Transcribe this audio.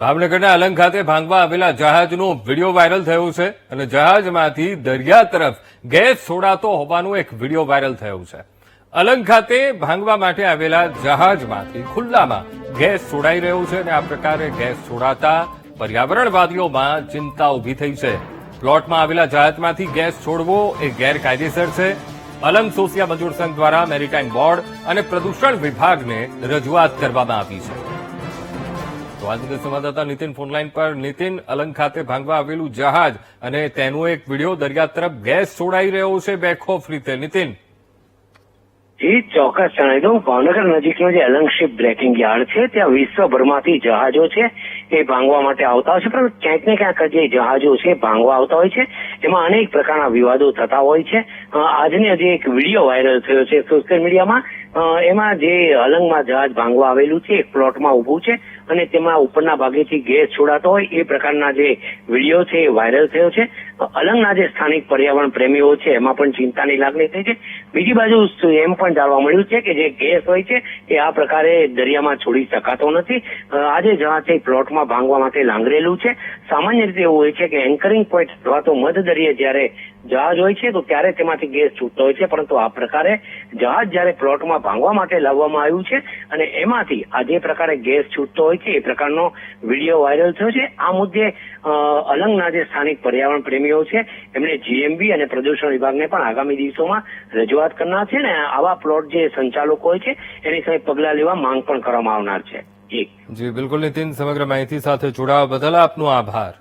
ભાવનગરના અલંગ ખાતે ભાંગવા આવેલા જહાજનો વીડિયો વાયરલ થયો છે અને જહાજમાંથી દરિયા તરફ ગેસ છોડાતો હોવાનો એક વીડિયો વાયરલ થયો છે. અલંગ ખાતે ભાંગવા માટે આવેલા જહાજમાંથી ખુલ્લામાં ગેસ છોડાઈ રહ્યો છે અને આ પ્રકારે ગેસ છોડાતા પર્યાવરણવાદીઓમાં ચિંતા ઊભી થઈ છે. પ્લોટમાં આવેલા જહાજમાંથી ગેસ છોડવો એ ગેરકાયદેસર છે. અલંગ સોસિયા મજૂર સંઘ દ્વારા મેરીટાઈમ બોર્ડ અને પ્રદૂષણ વિભાગને રજૂઆત કરવામાં આવી છે. તો આ રીતે સંવાદદાતા નીતિન ફોનલાઈન પર નીતિન અલંગ ખાતે ભાંગવા આવેલું જહાજ અને તેનો એક વીડિયો દરિયા તરફ ગેસ છોડાઈ રહ્યો છે બેખોફ રીતે. નીતિન? જી, ચોક્કસ જણાવી દઉં. ભાવનગર નજીકનો જે અલંગશીપ બ્રેકિંગ યાર્ડ છે, ત્યાં વિશ્વભરમાંથી જહાજો છે, એ ભાંગવા માટે આવતા હોય છે, પરંતુ ક્યાંક ને ક્યાંક જે જહાજો છે ભાંગવા આવતા હોય છે. એમાં અનેક પ્રકારના વિવાદો થતા હોય છે. આજની હજી એક વીડિયો વાયરલ થયો છે સોશિયલ મીડિયામાં એમાં જે અલંગમાં જહાજ ભાંગવા આવેલું છે, એક પ્લોટમાં ઊભું છે અને તેમાં ઉપરના ભાગેથી ગેસ છોડાતો હોય એ પ્રકારના જે વીડિયો છે એ વાયરલ થયો છે. અલંગના જે સ્થાનિક પર્યાવરણ પ્રેમીઓ છે, એમાં પણ ચિંતાની લાગણી થઈ છે. બીજી બાજુ એમ પણ જાણવા મળ્યું છે કે જે ગેસ હોય છે એ આ પ્રકારે દરિયામાં છોડી શકાતો નથી. આજે જહાજ એ પ્લોટમાં ભાંગવા માટે લાંગરેલું છે. સામાન્ય રીતે એવું હોય છે કે એન્કરિંગ પોઈન્ટ અથવા તો મધ દરિયે જ્યારે જહાજ હોય છે તો ત્યારે તેમાંથી ગેસ છૂટતો હોય છે, પરંતુ આ પ્રકારે જહાજ જ્યારે પ્લોટમાં ભાંગવા માટે લાવવામાં આવ્યું છે અને એમાંથી આ જે પ્રકારે ગેસ છૂટતો હોય છે, એ પ્રકારનો વીડિયો વાયરલ થયો છે. આ મુદ્દે અલંગના જે સ્થાનિક પર્યાવરણ પ્રેમીઓ છે, એમણે જીએમબી અને પ્રદૂષણ વિભાગને પણ આગામી દિવસોમાં રજૂઆત કરનાર છે ને આવા પ્લોટ જે સંચાલકો હોય છે, એની સામે પગલાં લેવા માંગ પણ કરવામાં આવનાર છે. જી, બિલકુલ નીતિન, સમગ્ર માહિતી સાથે જોડાવા બદલ આપનો આભાર.